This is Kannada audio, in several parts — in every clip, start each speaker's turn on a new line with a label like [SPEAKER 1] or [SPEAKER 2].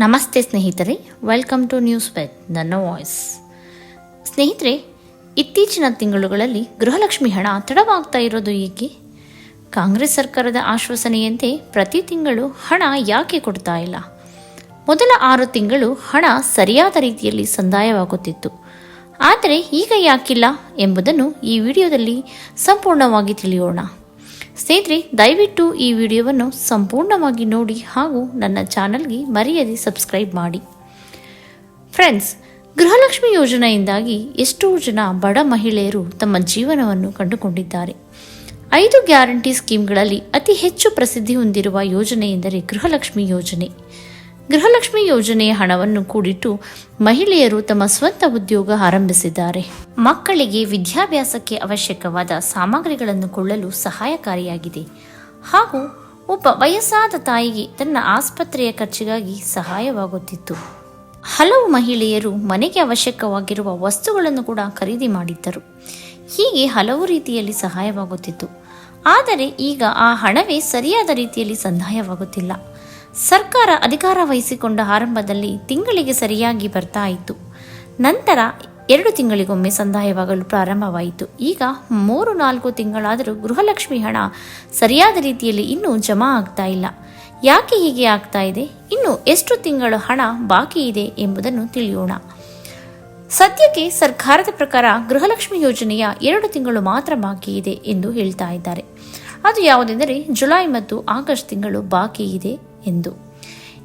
[SPEAKER 1] ನಮಸ್ತೆ ಸ್ನೇಹಿತರೆ ವೆಲ್ಕಮ್ ಟು ನ್ಯೂಸ್ ಬೆಟ್ ನನ್ನ ವಾಯ್ಸ್ ಸ್ನೇಹಿತರೆ, ಇತ್ತೀಚಿನ ತಿಂಗಳುಗಳಲ್ಲಿ ಗೃಹಲಕ್ಷ್ಮಿ ಹಣ ತಡವಾಗ್ತಾ ಇರೋದು ಏಕೆ? ಕಾಂಗ್ರೆಸ್ ಸರ್ಕಾರದ ಆಶ್ವಾಸನೆಯಂತೆ ಪ್ರತಿ ತಿಂಗಳು ಹಣ ಯಾಕೆ ಕೊಡ್ತಾ ಇಲ್ಲ? ಮೊದಲ ಆರು ತಿಂಗಳು ಹಣ ಸರಿಯಾದ ರೀತಿಯಲ್ಲಿ ಸಂದಾಯವಾಗುತ್ತಿತ್ತು. ಆದರೆ ಈಗ ಯಾಕಿಲ್ಲ ಎಂಬುದನ್ನು ಈ ವಿಡಿಯೋದಲ್ಲಿ ಸಂಪೂರ್ಣವಾಗಿ ತಿಳಿಯೋಣ. ಸ್ನೇಹಿತರೆ, ದಯವಿಟ್ಟು ಈ ವಿಡಿಯೋವನ್ನು ಸಂಪೂರ್ಣವಾಗಿ ನೋಡಿ ಹಾಗೂ ನನ್ನ ಚಾನಲ್ಗೆ ಮರೆಯದೆ ಸಬ್ಸ್ಕ್ರೈಬ್ ಮಾಡಿ. ಫ್ರೆಂಡ್ಸ್, ಗೃಹಲಕ್ಷ್ಮಿ ಯೋಜನೆಯಿಂದಾಗಿ ಎಷ್ಟೋ ಜನ ಬಡ ಮಹಿಳೆಯರು ತಮ್ಮ ಜೀವನವನ್ನು ಕಂಡುಕೊಂಡಿದ್ದಾರೆ. ಐದು ಗ್ಯಾರಂಟಿ ಸ್ಕೀಮ್ಗಳಲ್ಲಿ ಅತಿ ಹೆಚ್ಚು ಪ್ರಸಿದ್ಧಿ ಹೊಂದಿರುವ ಯೋಜನೆ ಎಂದರೆ ಗೃಹಲಕ್ಷ್ಮಿ ಯೋಜನೆ. ಗೃಹಲಕ್ಷ್ಮಿ ಯೋಜನೆಯ ಹಣವನ್ನು ಕೂಡಿಟ್ಟು ಮಹಿಳೆಯರು ತಮ್ಮ ಸ್ವಂತ ಉದ್ಯೋಗ ಆರಂಭಿಸಿದ್ದಾರೆ. ಮಕ್ಕಳಿಗೆ ವಿದ್ಯಾಭ್ಯಾಸಕ್ಕೆ ಅವಶ್ಯಕವಾದ ಸಾಮಗ್ರಿಗಳನ್ನು ಕೊಳ್ಳಲು ಸಹಾಯಕಾರಿಯಾಗಿದೆ. ಹಾಗೂ ಒಬ್ಬ ವಯಸ್ಸಾದ ತಾಯಿಗೆ ತನ್ನ ಆಸ್ಪತ್ರೆಯ ಖರ್ಚಿಗಾಗಿ ಸಹಾಯವಾಗುತ್ತಿತ್ತು. ಹಲವು ಮಹಿಳೆಯರು ಮನೆಗೆ ಅವಶ್ಯಕವಾಗಿರುವ ವಸ್ತುಗಳನ್ನು ಕೂಡ ಖರೀದಿ ಮಾಡಿದ್ದರು. ಹೀಗೆ ಹಲವು ರೀತಿಯಲ್ಲಿ ಸಹಾಯವಾಗುತ್ತಿತ್ತು. ಆದರೆ ಈಗ ಆ ಹಣವೇ ಸರಿಯಾದ ರೀತಿಯಲ್ಲಿ ಸಂದಾಯವಾಗುತ್ತಿಲ್ಲ. ಸರ್ಕಾರ ಅಧಿಕಾರ ವಹಿಸಿಕೊಂಡ ಆರಂಭದಲ್ಲಿ ತಿಂಗಳಿಗೆ ಸರಿಯಾಗಿ ಬರ್ತಾ ಇತ್ತು. ನಂತರ ಎರಡು ತಿಂಗಳಿಗೊಮ್ಮೆ ಸಂದಾಯವಾಗಲು ಪ್ರಾರಂಭವಾಯಿತು. ಈಗ ಮೂರು, ನಾಲ್ಕು ತಿಂಗಳಾದರೂ ಗೃಹಲಕ್ಷ್ಮಿ ಹಣ ಸರಿಯಾದ ರೀತಿಯಲ್ಲಿ ಇನ್ನೂ ಜಮಾ ಆಗ್ತಾ ಇಲ್ಲ. ಯಾಕೆ ಹೀಗೆ ಆಗ್ತಾ ಇದೆ? ಇನ್ನು ಎಷ್ಟು ತಿಂಗಳು ಹಣ ಬಾಕಿ ಇದೆ ಎಂಬುದನ್ನು ತಿಳಿಯೋಣ. ಸದ್ಯಕ್ಕೆ ಸರ್ಕಾರದ ಪ್ರಕಾರ ಗೃಹಲಕ್ಷ್ಮಿ ಯೋಜನೆಯ ಎರಡು ತಿಂಗಳು ಮಾತ್ರ ಬಾಕಿ ಇದೆ ಎಂದು ಹೇಳ್ತಾ ಇದ್ದಾರೆ. ಅದು ಯಾವುದೆಂದರೆ ಜುಲೈ ಮತ್ತು ಆಗಸ್ಟ್ ತಿಂಗಳು ಬಾಕಿ ಇದೆ. ಎಂದು.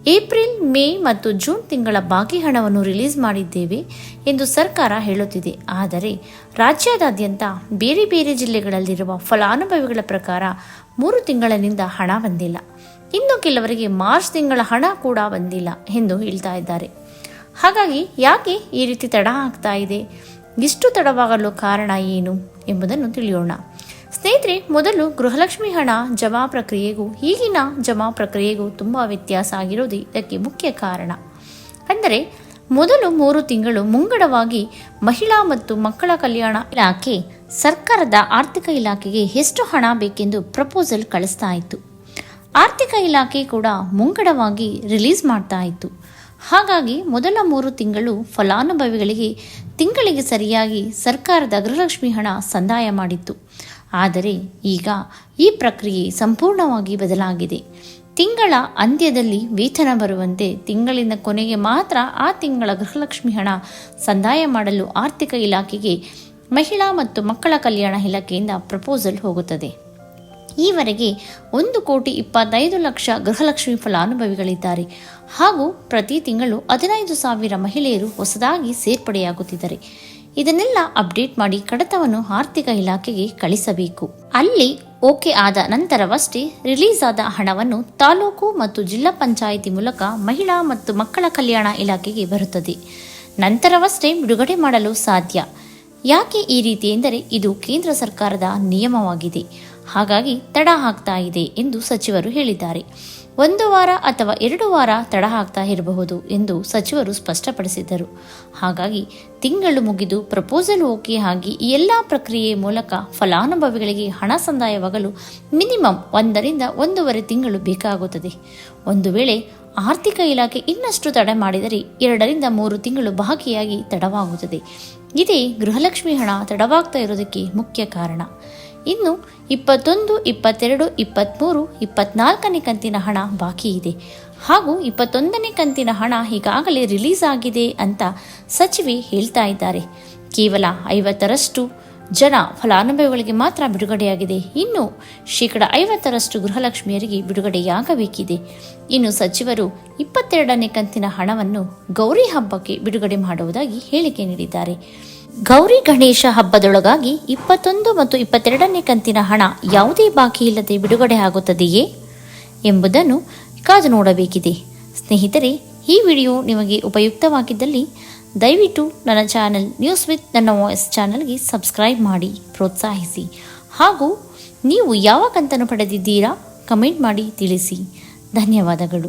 [SPEAKER 1] ಏಪ್ರಿಲ್, ಮೇ ಮತ್ತು ಜೂನ್ ತಿಂಗಳ ಬಾಕಿ ಹಣವನ್ನು ರಿಲೀಸ್ ಮಾಡಿದ್ದೇವೆ ಎಂದು ಸರ್ಕಾರ ಹೇಳುತ್ತಿದೆ. ಆದರೆ ರಾಜ್ಯಾದ್ಯಂತ ಬೇರೆ ಬೇರೆ ಜಿಲ್ಲೆಗಳಲ್ಲಿರುವ ಫಲಾನುಭವಿಗಳ ಪ್ರಕಾರ ಮೂರು ತಿಂಗಳಿನಿಂದ ಹಣ ಬಂದಿಲ್ಲ. ಇನ್ನು ಕೆಲವರಿಗೆ ಮಾರ್ಚ್ ತಿಂಗಳ ಹಣ ಕೂಡ ಬಂದಿಲ್ಲ ಎಂದು ಹೇಳ್ತಾ ಇದ್ದಾರೆ. ಹಾಗಾಗಿ ಯಾಕೆ ಈ ರೀತಿ ತಡ ಆಗ್ತಾ ಇದೆ? ಇಷ್ಟು ತಡವಾಗಲು ಕಾರಣ ಏನು ಎಂಬುದನ್ನು ತಿಳಿಯೋಣ. ಸ್ನೇಹಿತರೆ, ಮೊದಲು ಗೃಹಲಕ್ಷ್ಮಿ ಹಣ ಜಮಾ ಪ್ರಕ್ರಿಯೆಗೂ, ಈಗಿನ ಜಮಾ ಪ್ರಕ್ರಿಯೆಗೂ ತುಂಬ ವ್ಯತ್ಯಾಸ ಆಗಿರೋದು ಇದಕ್ಕೆ ಮುಖ್ಯ ಕಾರಣ. ಅಂದರೆ, ಮೊದಲು ಮೂರು ತಿಂಗಳು ಮುಂಗಡವಾಗಿ ಮಹಿಳಾ ಮತ್ತು ಮಕ್ಕಳ ಕಲ್ಯಾಣ ಇಲಾಖೆ, ಸರ್ಕಾರದ ಆರ್ಥಿಕ ಇಲಾಖೆಗೆ ಎಷ್ಟು ಹಣ ಬೇಕೆಂದು ಪ್ರಪೋಸಲ್ ಕಳಿಸ್ತಾ ಇತ್ತು. ಆರ್ಥಿಕ ಇಲಾಖೆ ಕೂಡ ಮುಂಗಡವಾಗಿ ರಿಲೀಸ್ ಮಾಡ್ತಾ ಇತ್ತು. ಹಾಗಾಗಿ, ಮೊದಲ ಮೂರು ತಿಂಗಳು ಫಲಾನುಭವಿಗಳಿಗೆ ತಿಂಗಳಿಗೆ ಸರಿಯಾಗಿ ಸರ್ಕಾರದ ಗೃಹಲಕ್ಷ್ಮಿ ಹಣ ಸಂದಾಯ ಮಾಡಿತ್ತು. ಆದರೆ ಈಗ ಈ ಪ್ರಕ್ರಿಯೆ ಸಂಪೂರ್ಣವಾಗಿ ಬದಲಾಗಿದೆ. ತಿಂಗಳ ಅಂತ್ಯದಲ್ಲಿ ವೇತನ ಬರುವಂತೆ ತಿಂಗಳಿನ ಕೊನೆಗೆ ಮಾತ್ರ ಆ ತಿಂಗಳ ಗೃಹಲಕ್ಷ್ಮಿ ಹಣ ಸಂದಾಯ ಮಾಡಲು ಆರ್ಥಿಕ ಇಲಾಖೆಗೆ ಮಹಿಳಾ ಮತ್ತು ಮಕ್ಕಳ ಕಲ್ಯಾಣ ಇಲಾಖೆಯಿಂದ ಪ್ರಪೋಸಲ್ ಹೋಗುತ್ತದೆ. ಈವರೆಗೆ ಒಂದು ಕೋಟಿ ಇಪ್ಪತ್ತೈದು ಲಕ್ಷ ಗೃಹಲಕ್ಷ್ಮಿ ಫಲಾನುಭವಿಗಳಿದ್ದಾರೆ. ಹಾಗೂ ಪ್ರತಿ ತಿಂಗಳು ಹದಿನೈದು ಸಾವಿರ ಮಹಿಳೆಯರು ಹೊಸದಾಗಿ ಸೇರ್ಪಡೆಯಾಗುತ್ತಿದ್ದಾರೆ. ಇದನ್ನೆಲ್ಲ ಅಪ್ಡೇಟ್ ಮಾಡಿ ಕಡತವನ್ನು ಆರ್ಥಿಕ ಇಲಾಖೆಗೆ ಕಳಿಸಬೇಕು. ಅಲ್ಲಿ ಓಕೆ ಆದ ನಂತರವಷ್ಟೇ ರಿಲೀಸ್ ಆದ ಹಣವನ್ನು ತಾಲೂಕು ಮತ್ತು ಜಿಲ್ಲಾ ಪಂಚಾಯಿತಿ ಮೂಲಕ ಮಹಿಳಾ ಮತ್ತು ಮಕ್ಕಳ ಕಲ್ಯಾಣ ಇಲಾಖೆಗೆ ಬರುತ್ತದೆ. ನಂತರವಷ್ಟೇ ಬಿಡುಗಡೆ ಮಾಡಲು ಸಾಧ್ಯ. ಯಾಕೆ ಈ ರೀತಿ ಎಂದರೆ ಇದು ಕೇಂದ್ರ ಸರ್ಕಾರದ ನಿಯಮವಾಗಿದೆ. ಹಾಗಾಗಿ ತಡ ಆಗ್ತಾ ಇದೆ ಎಂದು ಸಚಿವರು ಹೇಳಿದ್ದಾರೆ. ಒಂದು ವಾರ ಅಥವಾ ಎರಡು ವಾರ ತಡ ಆಗ್ತಾ ಇರಬಹುದು ಎಂದು ಸಚಿವರು ಸ್ಪಷ್ಟಪಡಿಸಿದ್ದರು. ಹಾಗಾಗಿ ತಿಂಗಳು ಮುಗಿದು ಪ್ರಪೋಸಲ್ ಓಕೆ ಆಗಿ ಈ ಎಲ್ಲ ಪ್ರಕ್ರಿಯೆ ಮೂಲಕ ಫಲಾನುಭವಿಗಳಿಗೆ ಹಣ ಸಂದಾಯವಾಗಲು ಮಿನಿಮಮ್ ಒಂದರಿಂದ ಒಂದೂವರೆ ತಿಂಗಳು ಬೇಕಾಗುತ್ತದೆ. ಒಂದು ವೇಳೆ ಆರ್ಥಿಕ ಇಲಾಖೆ ಇನ್ನಷ್ಟು ತಡೆ ಮಾಡಿದರೆ ಎರಡರಿಂದ ಮೂರು ತಿಂಗಳು ಬಾಕಿಯಾಗಿ ತಡವಾಗುತ್ತದೆ. ಇದೇ ಗೃಹಲಕ್ಷ್ಮಿ ಹಣ ತಡವಾಗ್ತಾ ಇರೋದಕ್ಕೆ ಮುಖ್ಯ ಕಾರಣ. ಇನ್ನು ಇಪ್ಪತ್ತೊಂದು, ಇಪ್ಪತ್ತೆರಡು ಇಪ್ಪತ್ತ್ಮೂರು ಇಪ್ಪತ್ನಾಲ್ಕನೇ ಕಂತಿನ ಹಣ ಬಾಕಿ ಇದೆ. ಹಾಗೂ ಇಪ್ಪತ್ತೊಂದನೇ ಕಂತಿನ ಹಣ ಈಗಾಗಲೇ ರಿಲೀಸ್ ಆಗಿದೆ ಅಂತ ಸಚಿವೆ ಹೇಳ್ತಾ ಇದ್ದಾರೆ. ಕೇವಲ ಐವತ್ತರಷ್ಟು ಜನ ಫಲಾನುಭವಿಗಳಿಗೆ ಮಾತ್ರ ಬಿಡುಗಡೆಯಾಗಿದೆ. ಇನ್ನು ಶೇಕಡ ಐವತ್ತರಷ್ಟು ಗೃಹಲಕ್ಷ್ಮಿಯರಿಗೆ ಬಿಡುಗಡೆಯಾಗಬೇಕಿದೆ. ಇನ್ನು ಸಚಿವರು ಇಪ್ಪತ್ತೆರಡನೇ ಕಂತಿನ ಹಣವನ್ನು ಗೌರಿ ಹಬ್ಬಕ್ಕೆ ಬಿಡುಗಡೆ ಮಾಡುವುದಾಗಿ ಹೇಳಿಕೆ ನೀಡಿದ್ದಾರೆ. ಗೌರಿ ಗಣೇಶ ಹಬ್ಬದೊಳಗಾಗಿ ಇಪ್ಪತ್ತೊಂದು ಮತ್ತು ಇಪ್ಪತ್ತೆರಡನೇ ಕಂತಿನ ಹಣ ಯಾವುದೇ ಬಾಕಿ ಇಲ್ಲದೆ ಬಿಡುಗಡೆ ಆಗುತ್ತದೆಯೇ ಎಂಬುದನ್ನು ಕಾದು ನೋಡಬೇಕಿದೆ. ಸ್ನೇಹಿತರೆ, ಈ ವಿಡಿಯೋ ನಿಮಗೆ ಉಪಯುಕ್ತವಾಗಿದ್ದಲ್ಲಿ ದಯವಿಟ್ಟು ನನ್ನ ಚಾನೆಲ್ ನ್ಯೂಸ್ ವಿತ್ ನನ್ನ ವಾಯ್ಸ್ ಚಾನಲ್ಗೆ ಸಬ್ಸ್ಕ್ರೈಬ್ ಮಾಡಿ, ಪ್ರೋತ್ಸಾಹಿಸಿ. ಹಾಗೂ ನೀವು ಯಾವ ಕಂತನ್ನು ಪಡೆದಿದ್ದೀರಾ ಕಮೆಂಟ್ ಮಾಡಿ ತಿಳಿಸಿ. ಧನ್ಯವಾದಗಳು.